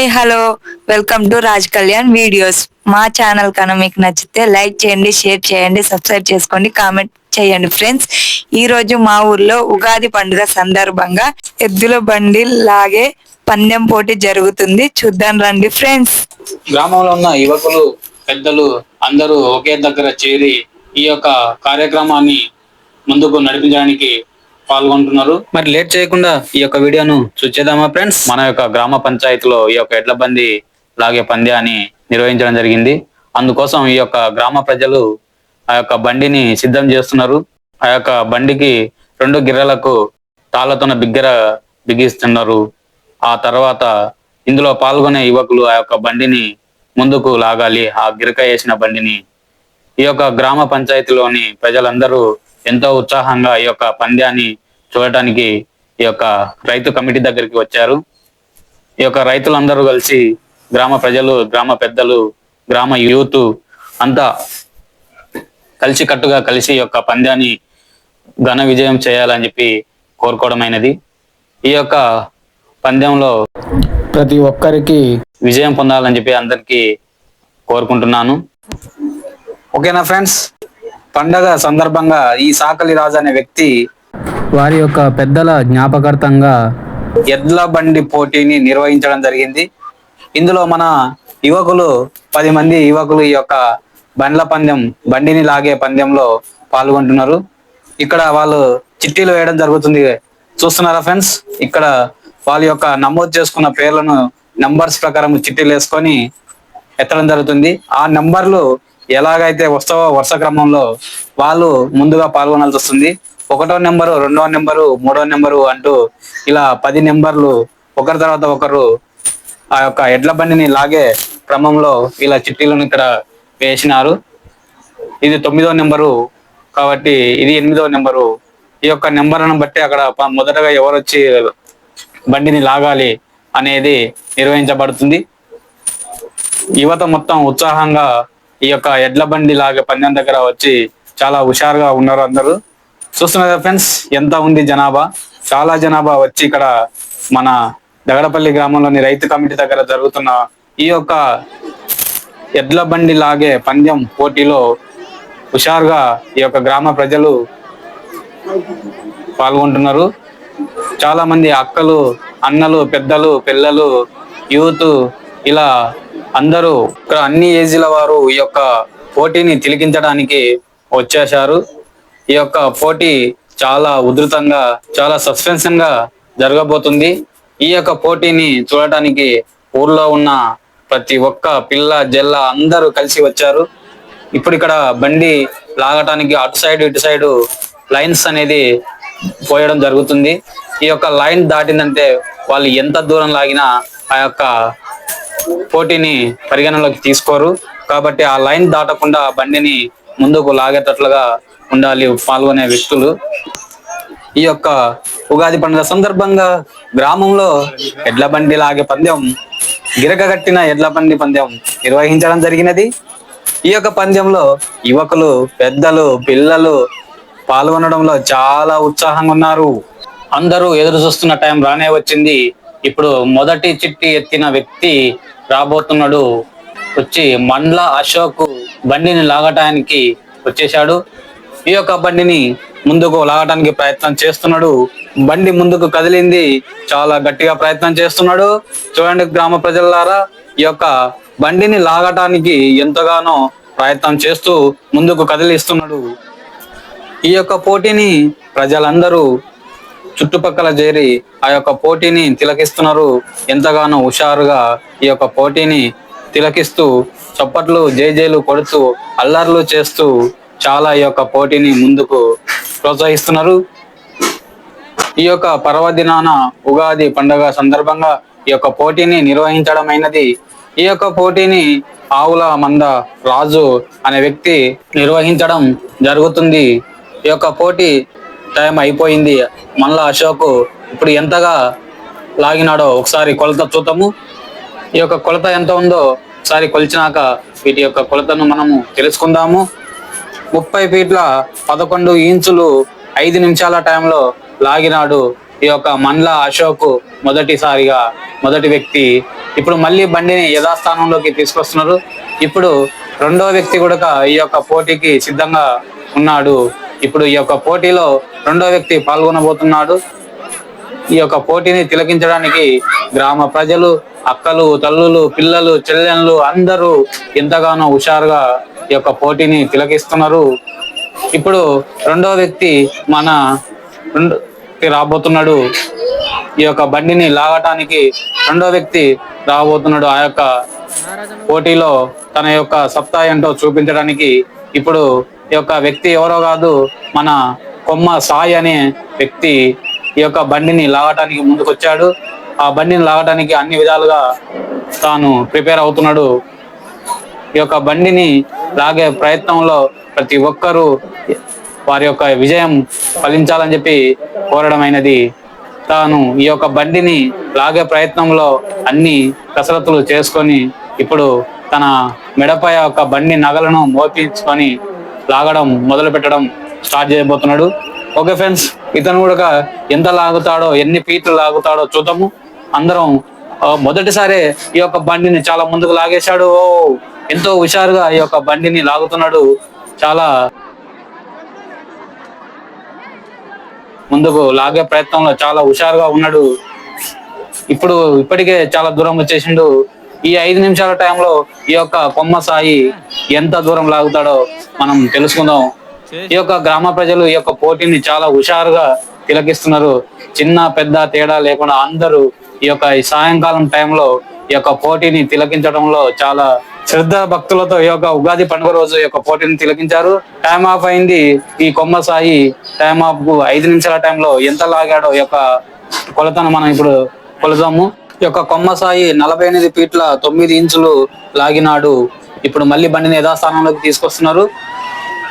Hi hello. Welcome to Raj Kalyan videos. మా channel కన్నా మీకు నచ్చితే లైక్ చేయండి షేర్ చేయండి సబ్స్క్రైబ్ చేసుకోండి కామెంట్ చేయండి ఫ్రెండ్స్. ఈ రోజు మా ఊర్లో ఉగాది పండుగ సందర్భంగా ఎద్దుల బండి లాగే పందెం పోటీ జరుగుతుంది. చూద్దాం రండి ఫ్రెండ్స్. గ్రామంలో ఉన్న యువకులు పెద్దలు అందరూ ఒకే దగ్గర చేరి ఈ యొక్క కార్యక్రమాన్ని ముందుకు నడిపించడానికి పాల్గొంటున్నారు. మరి లేట్ చేయకుండా ఈ యొక్క వీడియోను చూసేద్దామా ఫ్రెండ్స్? మన యొక్క గ్రామ పంచాయతీలో ఈ యొక్క ఎడ్ల బండి లాగే పంద్యాన్ని నిర్వహించడం జరిగింది. అందుకోసం ఈ యొక్క గ్రామ ప్రజలు ఆ యొక్క బండిని సిద్ధం చేస్తున్నారు. ఆ యొక్క బండికి రెండు గిర్రలకు తాళ్ళతోన బిగ్గర బిగిస్తున్నారు. ఆ తర్వాత ఇందులో పాల్గొనే యువకులు ఆ యొక్క బండిని ముందుకు లాగాలి. ఆ గిరక వేసిన బండిని. ఈ యొక్క గ్రామ పంచాయతీలోని ప్రజలందరూ ఎంతో ఉత్సాహంగా ఈ యొక్క పంద్యాన్ని చూడటానికి ఈ యొక్క రైతు కమిటీ దగ్గరికి వచ్చారు. ఈ యొక్క రైతులందరూ కలిసి గ్రామ ప్రజలు గ్రామ పెద్దలు గ్రామ యూత్ అంతా కలిసి కట్టుగా కలిసి ఈ యొక్క పంద్యాన్ని ఘన విజయం చేయాలని చెప్పి కోరుకోవడమైనది ఈ యొక్క పందెంలో ప్రతి ఒక్కరికి విజయం పొందాలని చెప్పి అందరికీ కోరుకుంటున్నాను. ఓకేనా ఫ్రెండ్స్? పండగ సందర్భంగా ఈ సాకలి రాజు అనే వ్యక్తి వారి యొక్క పెద్దల జ్ఞాపకార్థంగా ఎడ్ల బండి పోటీని నిర్వహించడం జరిగింది. ఇందులో మన యువకులు పది మంది యువకులు ఈ యొక్క బండ్ల పందెం బండిని లాగే పందెంలో పాల్గొంటున్నారు. ఇక్కడ వాళ్ళు చిట్టీలు వేయడం జరుగుతుంది. చూస్తున్నారా ఫ్రెండ్స్? ఇక్కడ వాళ్ళ యొక్క నమోదు చేసుకున్న పేర్లను నంబర్స్ ప్రకారం చిట్టీలు వేసుకొని ఎత్తడం జరుగుతుంది. ఆ నంబర్లు ఎలాగైతే వస్తావో వరుస క్రమంలో వాళ్ళు ముందుగా పాల్గొనాల్సి వస్తుంది. ఒకటో నెంబరు రెండో నెంబరు మూడో నెంబరు అంటూ ఇలా పది నెంబర్లు ఒకరి తర్వాత ఒకరు ఆ యొక్క ఎడ్ల బండిని లాగే క్రమంలో ఇలా చిట్టీలను ఇక్కడ వేసినారు. ఇది తొమ్మిదో నెంబరు కాబట్టి ఇది ఎనిమిదో నెంబరు. ఈ యొక్క నెంబర్లను బట్టి అక్కడ మొదటగా ఎవరు వచ్చి బండిని లాగాలి అనేది నిర్వహించబడుతుంది. యువత మొత్తం ఉత్సాహంగా ఈ యొక్క ఎడ్ల బండి లాగే పందెం దగ్గర వచ్చి చాలా హుషారుగా ఉన్నారు అందరూ. చూస్తున్నారు ఫ్రెండ్స్ ఎంత ఉంది జనాభా? చాలా జనాభా వచ్చి ఇక్కడ మన దగడపల్లి గ్రామంలోని రైతు కమిటీ దగ్గర జరుగుతున్న ఈ యొక్క ఎడ్ల బండి లాగే పందెం పోటీలో హుషారుగా ఈ యొక్క గ్రామ ప్రజలు పాల్గొంటున్నారు. చాలా మంది అక్కలు అన్నలు పెద్దలు పిల్లలు యూత్ ఇలా అందరూ ఇక్కడ అన్ని ఏజ్ల వారు ఈ యొక్క పోటీని తిలికించడానికి వచ్చేశారు. ఈ యొక్క పోటీ చాలా ఉధృతంగా చాలా సస్పెన్షన్గా జరగబోతుంది. ఈ యొక్క పోటీని చూడటానికి ఊర్లో ఉన్న ప్రతి ఒక్క పిల్ల జల్ల అందరూ కలిసి వచ్చారు. ఇప్పుడు ఇక్కడ బండి లాగటానికి అటు సైడ్ ఇటు సైడ్ లైన్స్ అనేది పోయడం జరుగుతుంది. ఈ యొక్క లైన్ దాటిందంటే వాళ్ళు ఎంత దూరం లాగినా ఆ యొక్క పోటీని పరిగణలోకి తీసుకోరు. కాబట్టి ఆ లైన్ దాటకుండా బండిని ముందుకు లాగేటట్లుగా ఉండాలి పాల్గొనే వ్యక్తులు. ఈ యొక్క ఉగాది పండుగ సందర్భంగా గ్రామంలో ఎడ్ల బండి లాగే పందెం గిరకగట్టిన ఎడ్ల బండి పందెం నిర్వహించడం జరిగినది. ఈ యొక్క పందెంలో యువకులు పెద్దలు పిల్లలు పాల్గొనడంలో చాలా ఉత్సాహంగా ఉన్నారు. అందరూ ఎదురు చూస్తున్న టైం రానే వచ్చింది. ఇప్పుడు మొదటి చిట్టి ఎత్తిన వ్యక్తి రాబోతున్నాడు. వచ్చి మండ్ల అశోక్ బండిని లాగటానికి వచ్చేశాడు. ఈ యొక్క బండిని ముందుకు లాగటానికి ప్రయత్నం చేస్తున్నాడు. బండి ముందుకు కదిలింది. చాలా గట్టిగా ప్రయత్నం చేస్తున్నాడు. చూడండి గ్రామ ప్రజలారా ఈ యొక్క బండిని లాగటానికి ఎంతగానో ప్రయత్నం చేస్తూ ముందుకు కదిలిస్తున్నాడు. ఈ యొక్క పోటీని ప్రజలందరూ చుట్టుపక్కల చేరి ఆ యొక్క పోటీని తిలకిస్తున్నారు. ఎంతగానో హుషారుగా ఈ యొక్క పోటీని తిలకిస్తూ చప్పట్లు జేజేలు కొడుతూ అల్లర్లు చేస్తూ చాలా ఈ యొక్క పోటీని ముందుకు ప్రోత్సహిస్తున్నారు. ఈ యొక్క పర్వదినాన ఉగాది పండుగ సందర్భంగా ఈ యొక్క పోటీని నిర్వహించడం అయినది. ఈ యొక్క పోటీని ఆవుల మంద రాజు అనే వ్యక్తి నిర్వహించడం జరుగుతుంది. ఈ యొక్క పోటీ టైం అయిపోయింది. మళ్ళా అశోక్ ఇప్పుడు ఎంతగా లాగినాడో ఒకసారి కొలత చూద్దాము. ఈ యొక్క కొలత ఎంత ఉందో ఒకసారి కొలిచినాక వీటి యొక్క కొలతను మనము తెలుసుకుందాము. ముప్పై ఫీట్ల పదకొండు ఇంచులు ఐదు నిమిషాల టైంలో లాగినాడు ఈ యొక్క మండ్ల అశోక్ మొదటిసారిగా మొదటి వ్యక్తి. ఇప్పుడు మళ్ళీ బండిని యథాస్థానంలోకి తీసుకొస్తున్నారు. ఇప్పుడు రెండో వ్యక్తి కూడా ఈ యొక్క పోటీకి సిద్ధంగా ఉన్నాడు. ఇప్పుడు ఈ యొక్క పోటీలో రెండో వ్యక్తి పాల్గొనబోతున్నాడు. ఈ యొక్క పోటీని తిలకించడానికి గ్రామ ప్రజలు అక్కలు తల్లులు పిల్లలు చెల్లెళ్ళు అందరూ ఎంతగానో హుషారుగా ఈ యొక్క పోటీని తిలకిస్తున్నారు. ఇప్పుడు రెండో వ్యక్తి మన రెండు రాబోతున్నాడు. ఈ యొక్క బండిని లాగటానికి రెండో వ్యక్తి రాబోతున్నాడు. ఆ యొక్క పోటీలో తన యొక్క సత్తా ఏంటో చూపించడానికి ఇప్పుడు ఈ యొక్క వ్యక్తి ఎవరో కాదు మన కొమ్మ సాయి అనే వ్యక్తి ఈ యొక్క బండిని లాగటానికి ముందుకొచ్చాడు. ఆ బండిని లాగటానికి అన్ని విధాలుగా తాను ప్రిపేర్ అవుతున్నాడు. ఈ యొక్క బండిని లాగే ప్రయత్నంలో ప్రతి ఒక్కరూ వారి యొక్క విజయం ఫలించాలని చెప్పి కోరడమైనది. తాను ఈ యొక్క బండిని లాగే ప్రయత్నంలో అన్ని కసరత్తులు చేసుకొని ఇప్పుడు తన మెడపై యొక్క బండి నగలను మోపించుకొని లాగడం మొదలు పెట్టడం స్టార్ట్ చేయబోతున్నాడు. ఓకే ఫ్రెండ్స్ ఇతను కూడా ఎంత లాగుతాడో ఎన్ని ఫీట్లు లాగుతాడో చూద్దాము. అందరం మొదటిసారి మొదటిసారే ఈ యొక్క బండిని చాలా ముందుకు లాగేశాడు. ఓ! ఎంతో హుషారుగా ఈ యొక్క బండిని లాగుతున్నాడు. చాలా ముందుకు లాగే ప్రయత్నంలో చాలా హుషారుగా ఉన్నాడు. ఇప్పుడు ఇప్పటికే చాలా దూరం వచ్చేసిండు. ఈ ఐదు నిమిషాల టైంలో ఈ యొక్క కొమ్మ సాయి ఎంత దూరం లాగుతాడో మనం తెలుసుకుందాం. ఈ యొక్క గ్రామ ప్రజలు ఈ యొక్క పోటీని చాలా హుషారుగా తిలకిస్తున్నారు. చిన్న పెద్ద తేడా లేకుండా అందరూ ఈ యొక్క సాయంకాలం టైంలో ఈ యొక్క పోటీని తిలకించడంలో చాలా శ్రద్ధ భక్తులతో ఈ యొక్క ఉగాది పండుగ రోజు యొక్క పోటీని తిలకించారు. టైం ఆఫ్ అయింది. ఈ కొమ్మ సాయి టైం ఆఫ్కు ఐదు నిమిషాల టైంలో ఎంత లాగాడో ఈ యొక్క కొలతను మనం ఇప్పుడు కొలుదాము. ఈ యొక్క కొమ్మ సాయి నలభై ఎనిమిది ఫీట్ల తొమ్మిది ఇంచులు లాగినాడు. ఇప్పుడు మళ్ళీ బండిని యథాస్థానంలోకి తీసుకొస్తున్నారు.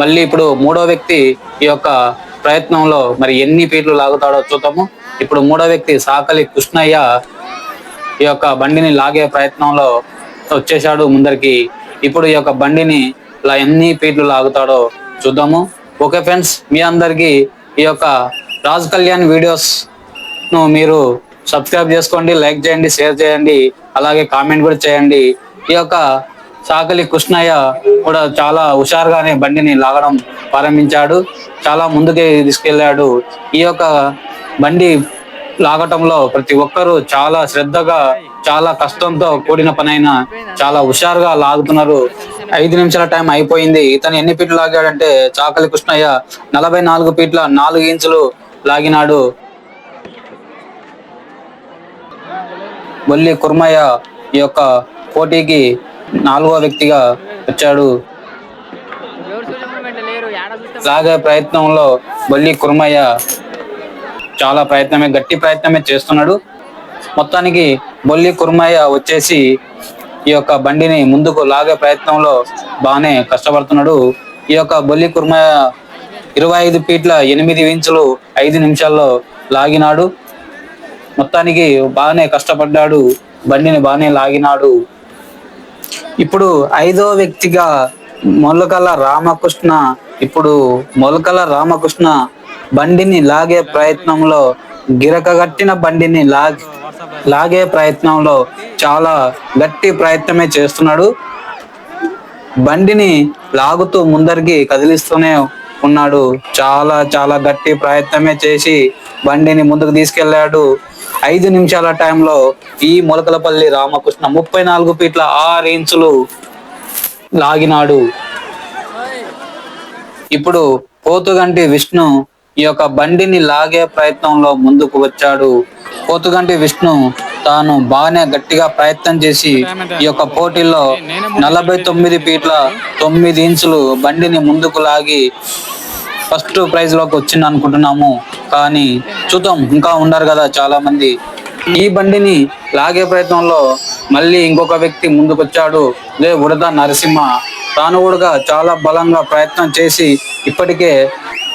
మళ్ళీ ఇప్పుడు మూడో వ్యక్తి ఈ యొక్క ప్రయత్నంలో మరి ఎన్ని ఫీట్లు లాగుతాడో చూద్దాము. ఇప్పుడు మూడో వ్యక్తి సాకలి కృష్ణయ్య ఈ యొక్క బండిని లాగే ప్రయత్నంలో వచ్చేసాడు ముందరికి. ఇప్పుడు ఈ యొక్క బండిని ఇలా ఎన్ని పీట్లు లాగుతాడో చూద్దాము. ఓకే ఫ్రెండ్స్ మీ అందరికి ఈ యొక్క రాజ్ కళ్యాణ్ వీడియోస్ను మీరు సబ్స్క్రైబ్ చేసుకోండి లైక్ చేయండి షేర్ చేయండి అలాగే కామెంట్ కూడా చేయండి. ఈ యొక్క సాకలి కృష్ణయ్య కూడా చాలా హుషారుగానే బండిని లాగడం ప్రారంభించాడు. చాలా ముందుకే తీసుకెళ్ళాడు. ఈ యొక్క బండి లాగటంలో ప్రతి ఒక్కరూ చాలా శ్రద్ధగా చాలా కష్టంతో కూడిన పని అయినా చాలా హుషారుగా లాగుతున్నారు. ఐదు నిమిషాల టైం అయిపోయింది. ఇతను ఎన్ని ఫీట్లు లాగాడంటే చాకలి కృష్ణయ్య నలభై నాలుగు ఫీట్ల నాలుగు ఇంచులు లాగినాడు. బొల్లి కుర్మయ్య ఈ యొక్క పోటీకి నాలుగో వ్యక్తిగా వచ్చాడు. లాగే ప్రయత్నంలో బొల్లి కుర్మయ్య చాలా ప్రయత్నమే గట్టి ప్రయత్నమే చేస్తున్నాడు. మొత్తానికి బొల్లి కుర్మయ్య వచ్చేసి ఈ యొక్క బండిని ముందుకు లాగే ప్రయత్నంలో బాగానే కష్టపడుతున్నాడు. ఈ యొక్క బొల్లి కుర్మయ్య ఇరవై ఐదు ఫీట్ల ఎనిమిది ఇంచులు ఐదు నిమిషాల్లో లాగినాడు. మొత్తానికి బాగానే కష్టపడ్డాడు. బండిని బాగానే లాగినాడు. ఇప్పుడు ఐదో వ్యక్తిగా మొలకల రామకృష్ణ ఇప్పుడు మొలకల రామకృష్ణ బండిని లాగే ప్రయత్నంలో గిరకగట్టిన బండిని లాగి లాగే ప్రయత్నంలో చాలా గట్టి ప్రయత్నమే చేస్తున్నాడు. బండిని లాగుతూ ముందరికి కదిలిస్తూనే ఉన్నాడు. చాలా చాలా గట్టి ప్రయత్నమే చేసి బండిని ముందుకు తీసుకెళ్ళాడు ఐదు నిమిషాల టైంలో ఈ మొలకలపల్లి రామకృష్ణ ముప్పై నాలుగు ఫీట్ల ఆరు ఇంచులు లాగినాడు. ఇప్పుడు పోతుగంటి విష్ణు ఈ యొక్క బండిని లాగే ప్రయత్నంలో ముందుకు వచ్చాడు. పోతుగంటి విష్ణు తాను బాగానే గట్టిగా ప్రయత్నం చేసి ఈ యొక్క పోటీలో నలభై తొమ్మిది ఫీట్ల తొమ్మిది ఇంచులు బండిని ముందుకు లాగి ఫస్ట్ ప్రైజ్లోకి వచ్చింది అనుకుంటున్నాము. కానీ చూద్దాం ఇంకా ఉన్నారు కదా చాలా మంది ఈ బండిని లాగే ప్రయత్నంలో మళ్ళీ ఇంకొక వ్యక్తి ముందుకు వచ్చాడు లే ఉడత నరసింహ. తాను కూడా చాలా బలంగా ప్రయత్నం చేసి ఇప్పటికే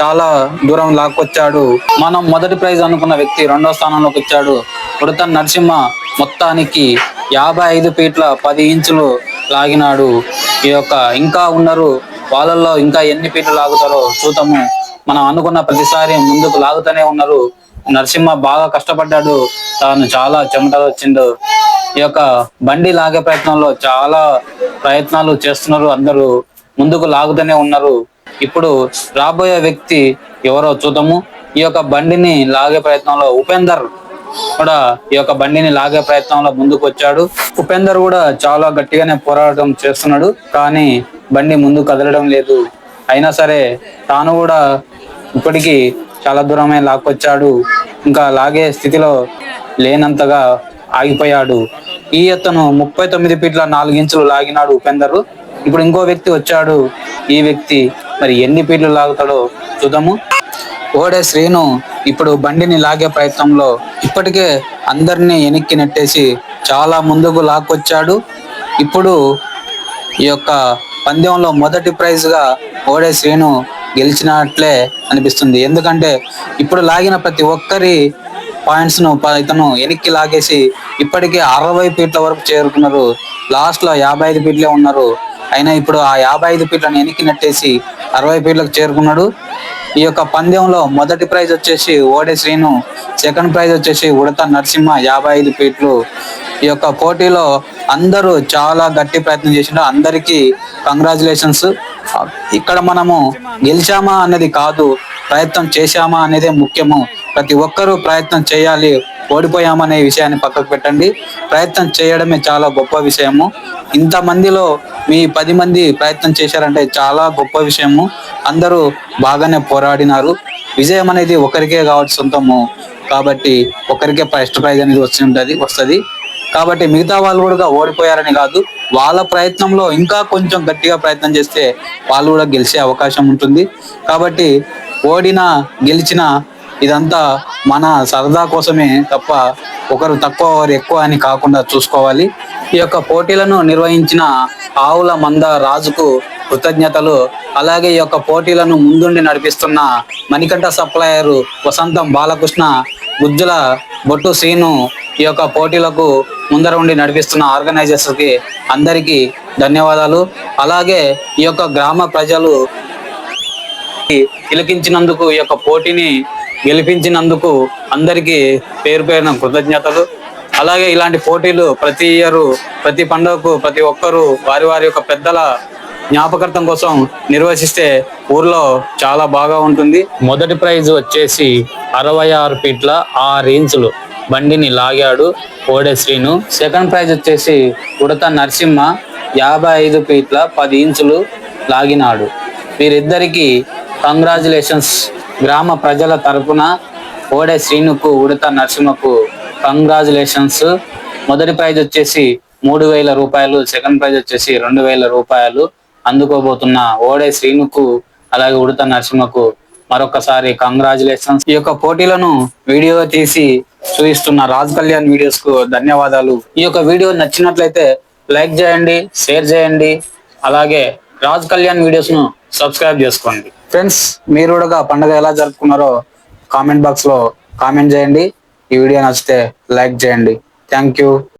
చాలా దూరం లాక్కొచ్చాడు. మనం మొదటి ప్రైజ్ అనుకున్న వ్యక్తి రెండో స్థానంలోకి వచ్చాడు ఉడత నరసింహ మొత్తానికి యాభై ఐదు ఫీట్ల పది ఇంచులు లాగినాడు. ఈ యొక్క ఇంకా ఉన్నారు వాళ్ళల్లో ఇంకా ఎన్ని ఫీట్లు లాగుతారో చూద్దాము. మనం అనుకున్న ప్రతిసారి ముందుకు లాగుతూనే ఉన్నారు. నరసింహ బాగా కష్టపడ్డాడు. తాను చాలా చెమటలు వచ్చిండు. ఈ యొక్క బండి లాగే ప్రయత్నంలో చాలా ప్రయత్నాలు చేస్తున్నారు అందరూ. ముందుకు లాగుతూనే ఉన్నారు. ఇప్పుడు రాబోయే వ్యక్తి ఎవరో చూద్దాము. ఈ యొక్క బండిని లాగే ప్రయత్నంలో ఉపేందర్ కూడా ఈ యొక్క బండిని లాగే ప్రయత్నంలో ముందుకు వచ్చాడు. ఉపేందర్ కూడా చాలా గట్టిగానే పోరాటం చేస్తున్నాడు కానీ బండి ముందు కదలడం లేదు. అయినా సరే తాను కూడా ఇప్పటికీ చాలా దూరమే లాక్కొచ్చాడు. ఇంకా లాగే స్థితిలో లేనంతగా ఆగిపోయాడు. ఈ అతను ముప్పై తొమ్మిది ఫీట్ల నాలుగించులు లాగినాడు ఉపేందర్. ఇప్పుడు ఇంకో వ్యక్తి వచ్చాడు. ఈ వ్యక్తి మరి ఎన్ని ఫీట్లు లాగుతాడో చూద్దాము. ఓడే శ్రీను ఇప్పుడు బండిని లాగే ప్రయత్నంలో ఇప్పటికే అందరినీ వెనక్కి నెట్టేసి చాలా ముందుకు లాక్కొచ్చాడు. ఇప్పుడు ఈ యొక్క పందెంలో మొదటి ప్రైజ్గా ఓడే శ్రీను గెలిచినట్లే అనిపిస్తుంది. ఎందుకంటే ఇప్పుడు లాగిన ప్రతి ఒక్కరి పాయింట్స్ను ఇతను వెనక్కి లాగేసి ఇప్పటికే అరవై ఫీట్ల వరకు చేరుకున్నారు. లాస్ట్లో యాభై ఐదు ఫీట్లే ఉన్నారు. అయినా ఇప్పుడు ఆ యాభై ఐదు ఫీట్లను వెనక్కి నెట్టేసి అరవై ఫీట్లకు చేరుకున్నాడు. ఈ యొక్క పందెంలో మొదటి ప్రైజ్ వచ్చేసి ఓడే శ్రీను సెకండ్ ప్రైజ్ వచ్చేసి ఉడత నరసింహ యాభై ఐదు ఫీట్లు ఈ యొక్క పోటీలో అందరూ చాలా గట్టి ప్రయత్నం చేసిండ్రు. అందరికీ కంగ్రాచులేషన్స్ ఇక్కడ మనము గెలిచామా అన్నది కాదు. ప్రయత్నం చేశామా అనేదే ముఖ్యము. ప్రతి ఒక్కరూ ప్రయత్నం చేయాలి ఓడిపోయామనే విషయాన్ని పక్కకు పెట్టండి. ప్రయత్నం చేయడమే చాలా గొప్ప విషయము. ఇంతమందిలో మీ పది మంది ప్రయత్నం చేశారంటే చాలా గొప్ప విషయము. అందరూ బాగానే పోరాడినారు. విజయం అనేది ఒకరికే కావచ్చు సొంతము. కాబట్టి ఒకరికే ఫస్ట్ ప్రైజ్ అనేది వచ్చి ఉంటుంది వస్తుంది. కాబట్టి మిగతా వాళ్ళు కూడా ఓడిపోయారని కాదు. వాళ్ళ ప్రయత్నంలో ఇంకా కొంచెం గట్టిగా ప్రయత్నం చేస్తే వాళ్ళు కూడా గెలిచే అవకాశం ఉంటుంది. కాబట్టి ఓడినా గెలిచినా ఇదంతా మన సరదా కోసమే తప్ప ఒకరు తక్కువ వారు ఎక్కువ అని కాకుండా చూసుకోవాలి. ఈ యొక్క పోటీలను నిర్వహించిన ఆవుల మంద రాజుకు కృతజ్ఞతలు. అలాగే ఈ యొక్క పోటీలను ముందుండి నడిపిస్తున్న మణికంఠ సప్లయర్ వసంతం బాలకృష్ణ గుజ్జుల బొట్టు శ్రీను ఈ యొక్క పోటీలకు ముందర ఉండి నడిపిస్తున్న ఆర్గనైజర్స్కి అందరికీ ధన్యవాదాలు. అలాగే ఈ యొక్క గ్రామ ప్రజలు తిలకించినందుకు ఈ యొక్క పోటీని గెలిపించినందుకు అందరికీ పేరు పేరున కృతజ్ఞతలు. అలాగే ఇలాంటి పోటీలు ప్రతి ఇయర్ ప్రతి పండుగకు ప్రతి ఒక్కరూ వారి వారి యొక్క పెద్దల జ్ఞాపకార్థం కోసం నిర్వహిస్తే ఊర్లో చాలా బాగా ఉంటుంది. మొదటి ప్రైజ్ వచ్చేసి అరవై ఆరు ఫీట్ల ఆరు ఇంచులు బండిని లాగాడు ఓడే శ్రీను. సెకండ్ ప్రైజ్ వచ్చేసి ఉడత నరసింహ యాభై ఐదు ఫీట్ల పది ఇంచులు లాగినాడు. వీరిద్దరికి కంగ్రాచులేషన్స్. గ్రామ ప్రజల తరపున ఓడే శ్రీనుకు ఉడత నరసింహకు కంగ్రాచులేషన్స్. మొదటి ప్రైజ్ వచ్చేసి మూడు వేల రూపాయలు సెకండ్ ప్రైజ్ వచ్చేసి రెండు వేల రూపాయలు అందుకోబోతున్న ఓడే శ్రీనుకు అలాగే ఉడత నరసింహకు మరొకసారి కంగ్రాచులేషన్స్. ఈ యొక్క పోటీలను వీడియో తీసి చూపిస్తున్న రాజ్ కళ్యాణ్ వీడియోస్కు ధన్యవాదాలు. ఈ యొక్క వీడియో నచ్చినట్లయితే లైక్ చేయండి షేర్ చేయండి అలాగే రాజ్ కళ్యాణ్ వీడియోస్ను సబ్స్క్రైబ్ చేసుకోండి. ఫ్రెండ్స్ మీరు కూడా పండుగ ఎలా జరుపుకున్నారో కామెంట్ బాక్స్లో కామెంట్ చేయండి. ఈ వీడియో నచ్చితే లైక్ చేయండి. Thank you